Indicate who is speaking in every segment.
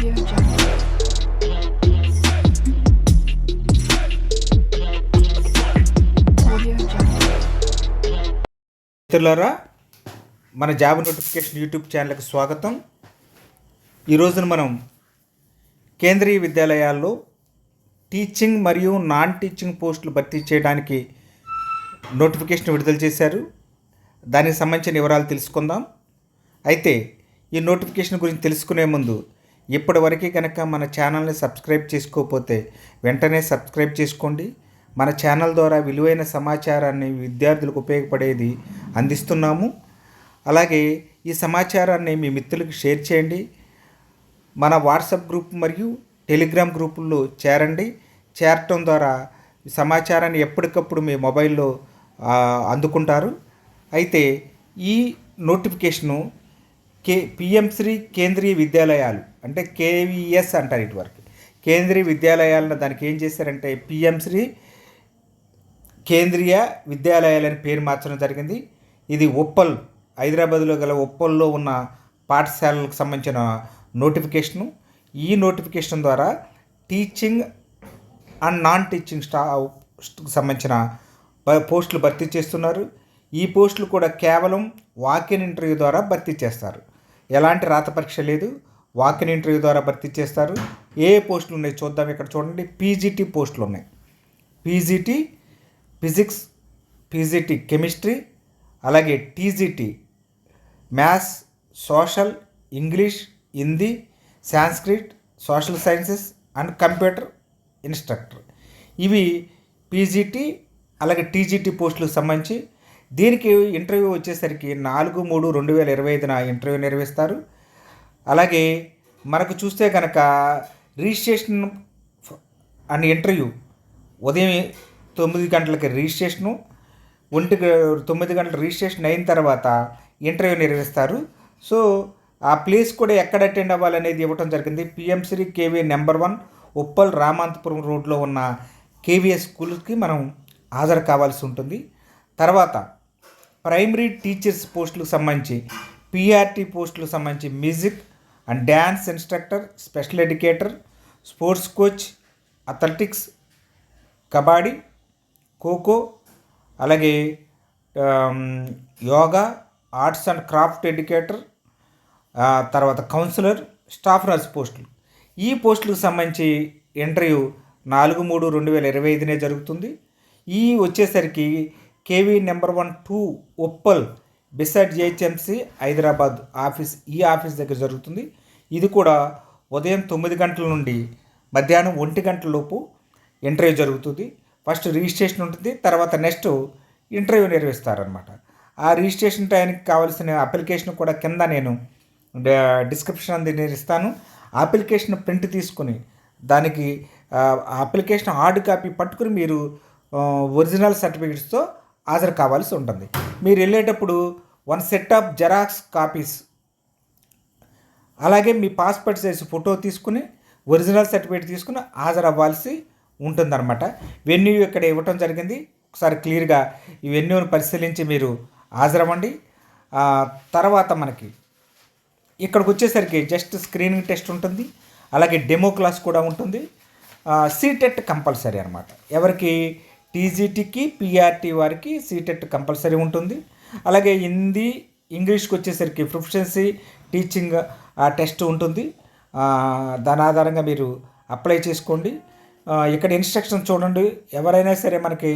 Speaker 1: మిత్రులారా మన job notification YouTube ఛానల్కి స్వాగతం. ఈ రోజున మనం కేంద్రీయ విద్యాలయాల్లో టీచింగ్ మరియు నాన్ టీచింగ్ పోస్టులు భర్తీ చేయడానికి నోటిఫికేషన్ విడుదల చేశారు. దానికి సంబంధించిన వివరాలు తెలుసుకుందాం. అయితే ఈ నోటిఫికేషన్ గురించి తెలుసుకునే ముందు ఇప్పటివరకు కనుక మన ఛానల్ని సబ్స్క్రైబ్ చేసుకోకపోతే వెంటనే సబ్స్క్రైబ్ చేసుకోండి. మన ఛానల్ ద్వారా విలువైన సమాచారాన్ని విద్యార్థులకు ఉపయోగపడేది అందిస్తున్నాము. అలాగే ఈ సమాచారాన్ని మీ మిత్రులకు షేర్ చేయండి. మన వాట్సాప్ గ్రూప్ మరియు టెలిగ్రామ్ గ్రూపుల్లో చేరండి. చేరటం ద్వారా సమాచారాన్ని ఎప్పటికప్పుడు మీ మొబైల్లో అందుకుంటారు. అయితే ఈ నోటిఫికేషను కే పిఎంశ్రీ కేంద్రీయ విద్యాలయాలు అంటే కేవీఎస్ అంటారు ఇటువరకు కేంద్రీయ విద్యాలయాలను దానికి ఏం చేశారంటే పిఎంశ్రీ కేంద్రీయ విద్యాలయాలని పేరు మార్చడం జరిగింది. ఇది ఉప్పల్ హైదరాబాద్లో గల ఉప్పల్లో ఉన్న పాఠశాలలకు సంబంధించిన నోటిఫికేషను. ఈ నోటిఫికేషన్ ద్వారా టీచింగ్ అండ్ నాన్ టీచింగ్ స్టాఫ్కి సంబంధించిన పోస్టులు భర్తీ చేస్తున్నారు. ఈ పోస్టులు కూడా కేవలం వాకిన్ ఇంటర్వ్యూ ద్వారా భర్తీ చేస్తారు. ఎలాంటి రాత పరీక్ష లేదు. వాకిన్ ఇంటర్వ్యూ ద్వారా భర్తీ చేస్తారు. ఏ పోస్టులు ఉన్నాయి చూద్దాం. ఇక్కడ చూడండి. పీజీటీ పోస్టులు ఉన్నాయి. పీజీటీ ఫిజిక్స్ పీజీటీ కెమిస్ట్రీ అలాగే TGT maths social English Hindi Sanskrit social sciences and computer instructor. ఇవి పీజీటీ అలాగే టీజీటీ పోస్టులకు సంబంధించి దీనికి ఇంటర్వ్యూ వచ్చేసరికి నాలుగు మూడు రెండు వేల ఇరవై ఐదున ఇంటర్వ్యూ నిర్వహిస్తారు. అలాగే మనకు చూస్తే కనుక రిజిస్ట్రేషన్ అండ్ ఇంటర్వ్యూ ఉదయం తొమ్మిది గంటలకి రిజిస్ట్రేషను ఒంటి తొమ్మిది గంటల రిజిస్ట్రేషన్ అయిన తర్వాత ఇంటర్వ్యూ నిర్వహిస్తారు. సో ఆ ప్లేస్ కూడా ఎక్కడ అటెండ్ అవ్వాలనేది ఇవ్వటం జరిగింది. PM SHRI KV number one Uppal Ramanthapur రోడ్లో ఉన్న కేవీఎస్ స్కూల్కి మనం హాజరు కావాల్సి ఉంటుంది. తర్వాత ప్రైమరీ టీచర్స్ పోస్టులకు సంబంధించి పిఆర్టీ పోస్టులకు సంబంధించి music and dance instructor special educator sports coach athletics kabaddi kho kho అలాగే yoga arts and craft educator తర్వాత కౌన్సిలర్ స్టాఫ్ నర్స్ పోస్టులు. ఈ పోస్టులకు సంబంధించి ఇంటర్వ్యూ నాలుగు మూడు రెండు వేల ఇరవై ఐదునే జరుగుతుంది. ఈ వచ్చేసరికి KV number one two Uppal beside GHMC Hyderabad office ఈ ఆఫీస్ దగ్గర జరుగుతుంది. ఇది కూడా ఉదయం తొమ్మిది గంటల నుండి మధ్యాహ్నం ఒంటి గంటల లోపు ఇంటర్వ్యూ జరుగుతుంది. ఫస్ట్ రిజిస్ట్రేషన్ ఉంటుంది తర్వాత నెక్స్ట్ ఇంటర్వ్యూ నిర్వహిస్తారనమాట ఆ రిజిస్ట్రేషన్ టైంకి కావాల్సిన అప్లికేషన్ కూడా కింద నేను డిస్క్రిప్షన్ అంది నేను ఇస్తాను. ఆ అప్లికేషన్ ప్రింట్ తీసుకుని దానికి ఆ అప్లికేషన్ హార్డ్ కాపీ పట్టుకుని మీరు ఒరిజినల్ సర్టిఫికెట్స్తో హాజరు కావాల్సి ఉంటుంది. మీరు వెళ్ళేటప్పుడు one set of xerox copies అలాగే మీ పాస్పోర్ట్ సైజ్ ఫోటో తీసుకుని ఒరిజినల్ సర్టిఫికేట్ తీసుకుని హాజరవ్వాల్సి ఉంటుందన్నమాట. వెన్యూ ఇక్కడ ఇవ్వటం జరిగింది. ఒకసారి క్లియర్గా ఈ వెన్యూని పరిశీలించి మీరు హాజరవ్వండి. తర్వాత మనకి ఇక్కడికి వచ్చేసరికి జస్ట్ స్క్రీనింగ్ టెస్ట్ ఉంటుంది. అలాగే డెమో క్లాస్ కూడా ఉంటుంది. సీటెట్ కంపల్సరీ అనమాట ఎవరికి టీజీటీకి పీఆర్టీ వారికి సీటెట్ కంపల్సరీ ఉంటుంది. అలాగే హిందీ ఇంగ్లీష్కి వచ్చేసరికి ప్రొఫిషియన్సీ టీచింగ్ టెస్ట్ ఉంటుంది. దాని ఆధారంగా మీరు అప్లై చేసుకోండి. ఇక్కడ ఇన్స్ట్రక్షన్ చూడండి. ఎవరైనా సరే మనకి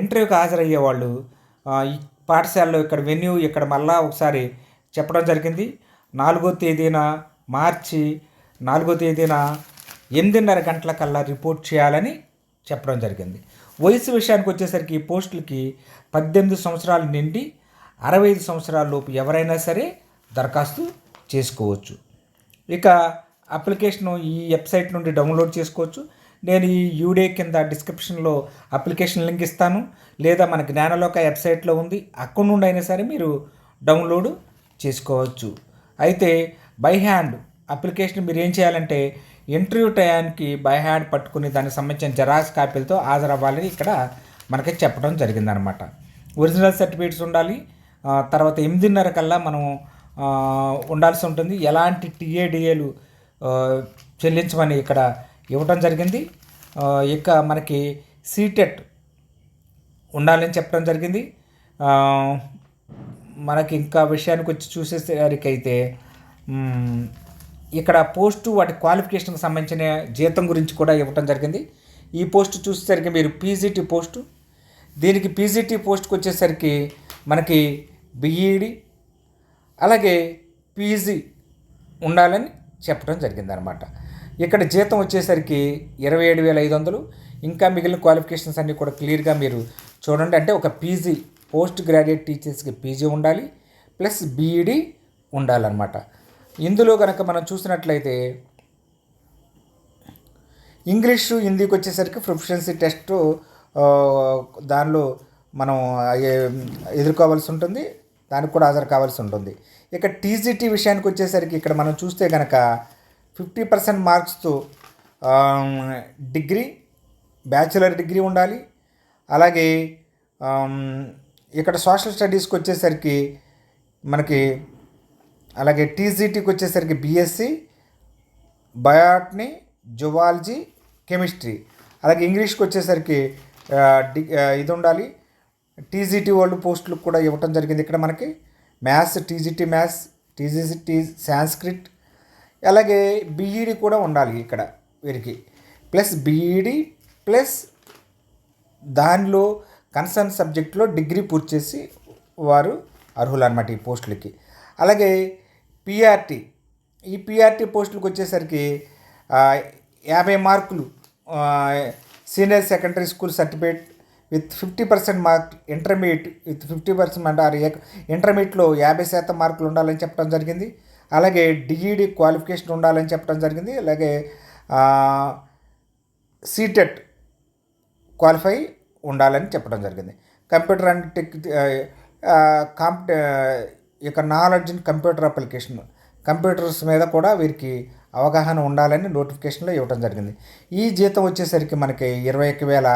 Speaker 1: ఇంటర్వ్యూకి హాజరయ్యే వాళ్ళు ఈ పాఠశాలలో ఇక్కడ వెన్యూ ఇక్కడ మళ్ళా ఒకసారి చెప్పడం జరిగింది. నాలుగో తేదీన మార్చి నాలుగో తేదీన ఎనిమిదిన్నర గంటల కల్లా రిపోర్ట్ చేయాలని చెప్పడం జరిగింది. వయసు విషయానికి వచ్చేసరికి ఈ పోస్టులకి పద్దెనిమిది సంవత్సరాలు నిండి అరవై ఐదు సంవత్సరాల లోపు ఎవరైనా సరే దరఖాస్తు చేసుకోవచ్చు. ఇక అప్లికేషన్ ఈ వెబ్సైట్ నుండి డౌన్లోడ్ చేసుకోవచ్చు. నేను ఈ యూడే కింద డిస్క్రిప్షన్లో అప్లికేషన్ లింక్ ఇస్తాను. లేదా మన జ్ఞానలోక వెబ్సైట్లో ఉంది. అక్కడి నుండి అయినా సరే మీరు డౌన్లోడ్ చేసుకోవచ్చు. అయితే బై హ్యాండ్ అప్లికేషన్ మీరు ఏం చేయాలంటే ఇంటర్వ్యూ టయానికి బై హ్యాండ్ పట్టుకుని దానికి సంబంధించిన జెరాక్స్ కాపీలతో హాజరవ్వాలని ఇక్కడ మనకి చెప్పడం జరిగిందనమాట. ఒరిజినల్ సర్టిఫికేట్స్ ఉండాలి. తర్వాత ఎనిమిదిన్నర కల్లా మనం ఉండాల్సి ఉంటుంది. ఎలాంటి టీఏడిఏలు చెల్లించమని ఇక్కడ ఇవ్వటం జరిగింది. ఇక మనకి సీటెట్ ఉండాలని చెప్పడం జరిగింది. మనకి ఇంకా విషయానికి వచ్చి చూసేసరికైతే ఇక్కడ పోస్టు వాటి క్వాలిఫికేషన్కి సంబంధించిన జీతం గురించి కూడా ఇవ్వటం జరిగింది. ఈ పోస్ట్ చూసేసరికి మీరు పీజీటీ పోస్టు. దీనికి పీజీటీ పోస్ట్కి వచ్చేసరికి మనకి బిఈడి అలాగే పీజీ ఉండాలని చెప్పడం జరిగిందనమాట ఇక్కడ జీతం వచ్చేసరికి ఇరవై ఏడు వేల ఐదు వందలు. ఇంకా మిగిలిన క్వాలిఫికేషన్స్ అన్నీ కూడా క్లియర్గా మీరు చూడండి. అంటే ఒక పీజీ పోస్ట్ గ్రాడ్యుయేట్ టీచర్స్కి పీజీ ఉండాలి ప్లస్ బీఈడి ఉండాలన్నమాట. ఇందులో కనుక మనం చూసినట్లయితే ఇంగ్లీషు హిందీకి వచ్చేసరికి ప్రొఫిషియన్సీ టెస్ట్ దానిలో మనం ఎదుర్కోవాల్సి ఉంటుంది దానికి కూడా హాజరు కావాల్సి ఉంటుంది. ఇక టీజీటీ విషయానికి వచ్చేసరికి ఇక్కడ మనం చూస్తే కనుక ఫిఫ్టీ పర్సెంట్ మార్క్స్తో డిగ్రీ బ్యాచిలర్ డిగ్రీ ఉండాలి. అలాగే ఇక్కడ సోషల్ స్టడీస్కి వచ్చేసరికి మనకి అలాగే టీజీటీకి వచ్చేసరికి బీఎస్సీ బయాట్నీ జువాలజీ కెమిస్ట్రీ. అలాగే ఇంగ్లీష్కి వచ్చేసరికి డి ఇది ఉండాలి టీజీటీ వరల్డ్ పోస్టులు కూడా ఇవ్వటం జరిగింది ఇక్కడ మనకి. Maths TGT maths TGT Sanskrit. అలాగే బీఈడి కూడా ఉండాలి ఇక్కడ వీరికి. ప్లస్ బీఈడి ప్లస్ దానిలో కన్సర్న్ సబ్జెక్ట్లో డిగ్రీ పూర్తి చేసి వారు అర్హులు అనమాట ఈ పోస్టులకి. అలాగే పిఆర్టీ ఈ పిఆర్టీ పోస్టులకు వచ్చేసరికి యాభై మార్కులు senior secondary school certificate with fifty percent mark intermediate with fifty percent అంటే ఇంటర్మీడియట్లో యాభై శాతం మార్కులు ఉండాలని చెప్పడం జరిగింది. అలాగే డిఈడి క్వాలిఫికేషన్ ఉండాలని చెప్పడం జరిగింది. అలాగే సీటెట్ క్వాలిఫై ఉండాలని చెప్పడం జరిగింది. కంప్యూటర్ అండ్ టెక్ కాంప్ యొక్క knowledge in computer application computers మీద కూడా వీరికి అవగాహన ఉండాలని నోటిఫికేషన్లో ఇవ్వడం జరిగింది. ఈ జీతం వచ్చేసరికి మనకి ఇరవై ఒక్క వేల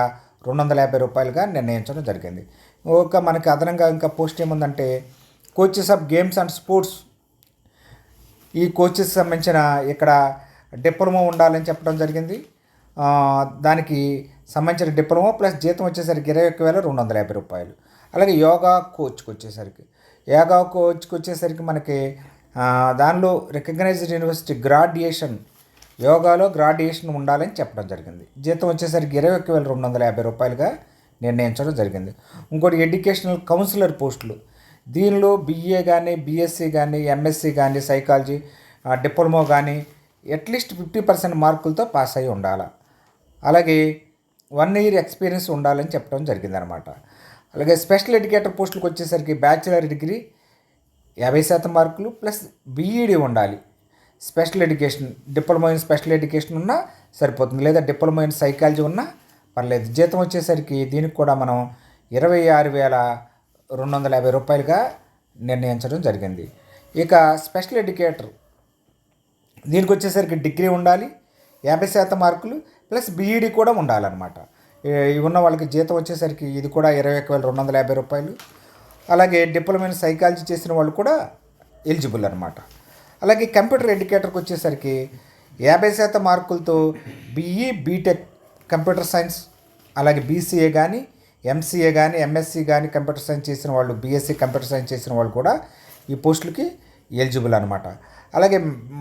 Speaker 1: రెండు వందల యాభై రూపాయలుగా నిర్ణయించడం జరిగింది. ఒక మనకి అదనంగా ఇంకా పోస్ట్ ఏముందంటే coaches of games and sports ఈ కోచెస్ సంబంధించిన ఇక్కడ డిప్లొమా ఉండాలని చెప్పడం జరిగింది. దానికి సంబంధించిన డిప్లొమా ప్లస్ జీతం వచ్చేసరికి ఇరవై ఒక్క వేల రెండు వందల యాభై రూపాయలు. అలాగే యోగా కోచ్కి వచ్చేసరికి. యోగా కోచ్కి వచ్చేసరికి మనకి దానిలో రికగ్నైజ్డ్ యూనివర్సిటీ గ్రాడ్యుయేషన్ యోగాలో గ్రాడ్యుయేషన్ ఉండాలని చెప్పడం జరిగింది. జీతం వచ్చేసరికి ఇరవై ఒక్క వేల రెండు వందల యాభై రూపాయలుగా నిర్ణయించడం జరిగింది. ఇంకోటి ఎడ్యుకేషనల్ కౌన్సిలర్ పోస్టులు. దీనిలో బీఏ కానీ బీఎస్సీ కానీ ఎంఎస్సీ కానీ సైకాలజీ డిప్లొమో డిప్లొమా కానీ అట్లీస్ట్ ఫిఫ్టీ పర్సెంట్ మార్కులతో పాస్ అయి ఉండాలి. అలాగే వన్ ఇయర్ ఎక్స్పీరియన్స్ ఉండాలని చెప్పడం జరిగిందనమాట. అలాగే స్పెషల్ ఎడ్యుకేటర్ పోస్టులకు వచ్చేసరికి బ్యాచిలర్ డిగ్రీ యాభై శాతం మార్కులు ప్లస్ బీఈడి ఉండాలి. Special education diploma in special education ఉన్నా సరిపోతుంది. లేదా డిప్లొమా ఇన్ సైకాలజీ ఉన్నా పర్లేదు. జీతం వచ్చేసరికి దీనికి కూడా మనం ఇరవై ఆరు వేల రెండు వందల యాభై రూపాయలుగా నిర్ణయించడం జరిగింది. ఇక స్పెషల్ ఎడ్యుకేటర్ దీనికి వచ్చేసరికి డిగ్రీ ఉండాలి యాభై శాతం మార్కులు ప్లస్ బీఈడి కూడా ఉండాలన్నమాట. ఉన్న వాళ్ళకి జీతం వచ్చేసరికి ఇది కూడా ఇరవై ఒక వేల రెండు వందల యాభై రూపాయలు. అలాగే డిప్లొమా ఇన్ సైకాలజీ చేసిన వాళ్ళు కూడా ఎలిజిబుల్ అనమాట అలాగే కంప్యూటర్ ఎడ్యుకేటర్కి వచ్చేసరికి యాభై శాతం మార్కులతో BE B Tech computer science అలాగే బీసీఏ కానీ ఎంసీఏ కానీ ఎంఎస్సీ కానీ కంప్యూటర్ సైన్స్ చేసిన వాళ్ళు బీఎస్సీ కంప్యూటర్ సైన్స్ చేసిన వాళ్ళు కూడా ఈ పోస్టులకి ఎలిజిబుల్ అనమాట అలాగే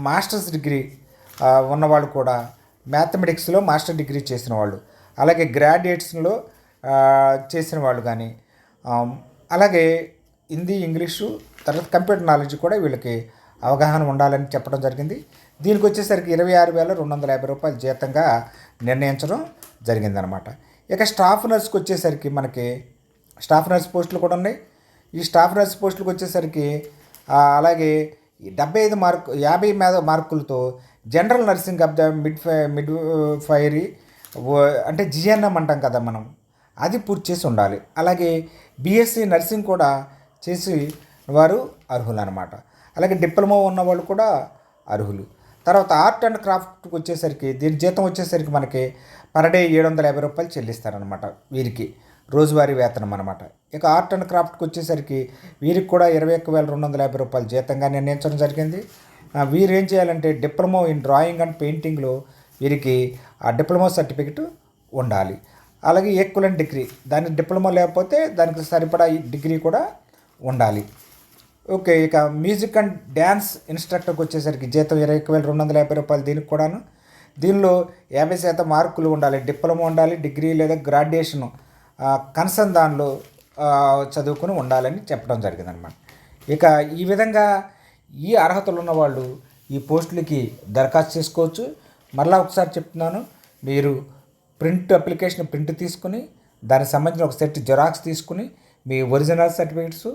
Speaker 1: మాస్టర్స్ డిగ్రీ ఉన్నవాళ్ళు కూడా మ్యాథమెటిక్స్లో మాస్టర్ డిగ్రీ చేసిన వాళ్ళు. అలాగే గ్రాడ్యుయేట్స్లో చేసిన వాళ్ళు కానీ అలాగే హిందీ ఇంగ్లీషు తర్వాత కంప్యూటర్ నాలెడ్జ్ కూడా వీళ్ళకి అవగాహన ఉండాలని చెప్పడం జరిగింది. దీనికి వచ్చేసరికి ఇరవై ఆరు వేల రెండు వందల యాభై రూపాయలు జీతంగా నిర్ణయించడం జరిగిందనమాట. ఇక స్టాఫ్ నర్స్కి వచ్చేసరికి మనకి స్టాఫ్ నర్స్ పోస్టులు కూడా ఉన్నాయి. ఈ స్టాఫ్ నర్స్ పోస్టులకు వచ్చేసరికి అలాగే డెబ్బై ఐదు మార్కు యాభై మీద మార్కులతో జనరల్ నర్సింగ్ అబ్జా the mid phi midwifery అంటే జిఎన్ఎం అంటాం కదా మనం. అది పూర్తి చేసి ఉండాలి. అలాగే బీఎస్సీ నర్సింగ్ కూడా చేసి వారు అర్హులు అనమాట అలాగే డిప్లొమా ఉన్న వాళ్ళు కూడా అర్హులు. తర్వాత ఆర్ట్ అండ్ క్రాఫ్ట్కి వచ్చేసరికి దీని జీతం వచ్చేసరికి మనకి పర్ డే ఏడు వందల యాభై రూపాయలు చెల్లిస్తారనమాట వీరికి. రోజువారీ వేతనం అనమాట ఇక ఆర్ట్ అండ్ క్రాఫ్ట్కి వచ్చేసరికి వీరికి కూడా ఇరవై ఒక్క వేల రెండు వందల యాభై రూపాయలు జీతంగా నిర్ణయించడం జరిగింది. వీరు ఏం చేయాలంటే డిప్లొమా ఇన్ డ్రాయింగ్ అండ్ పెయింటింగ్లో వీరికి ఆ డిప్లొమా సర్టిఫికెట్ ఉండాలి. అలాగే ఈక్వలెంట్ డిగ్రీ దాని డిప్లొమా లేకపోతే దానికి సరిపడా ఈ డిగ్రీ కూడా ఉండాలి. ఓకే ఇక మ్యూజిక్ అండ్ డ్యాన్స్ ఇన్స్ట్రక్టర్కి వచ్చేసరికి జీతం ఇరవై ఒక్క వేల రెండు వందల యాభై రూపాయలు దీనికి కూడాను. దీనిలో యాభై శాతం మార్కులు ఉండాలి డిప్లొమా ఉండాలి డిగ్రీ లేదా గ్రాడ్యుయేషన్ కన్సర్న్ దానిలో చదువుకుని ఉండాలని చెప్పడం జరిగిందనమాట ఇక ఈ విధంగా ఈ అర్హతలు ఉన్న వాళ్ళు ఈ పోస్టులకి దరఖాస్తు చేసుకోవచ్చు. మరలా ఒకసారి చెప్తున్నాను. మీరు ప్రింట్ అప్లికేషన్ ప్రింట్ తీసుకుని దానికి సంబంధించిన ఒక సెట్ జెరాక్స్ తీసుకుని మీ ఒరిజినల్ సర్టిఫికేట్స్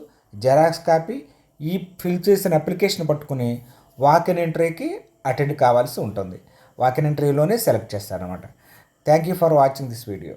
Speaker 1: జెరాక్స్ కాపీ ఈ ఫిల్ చేసిన అప్లికేషన్ పట్టుకుని వాకిన్ ఎంట్రీకి అటెండ్ కావాల్సి ఉంటుంది. వాకిన్ ఎంట్రీలోనే సెలెక్ట్ చేస్తారనమాట thank you for watching this video.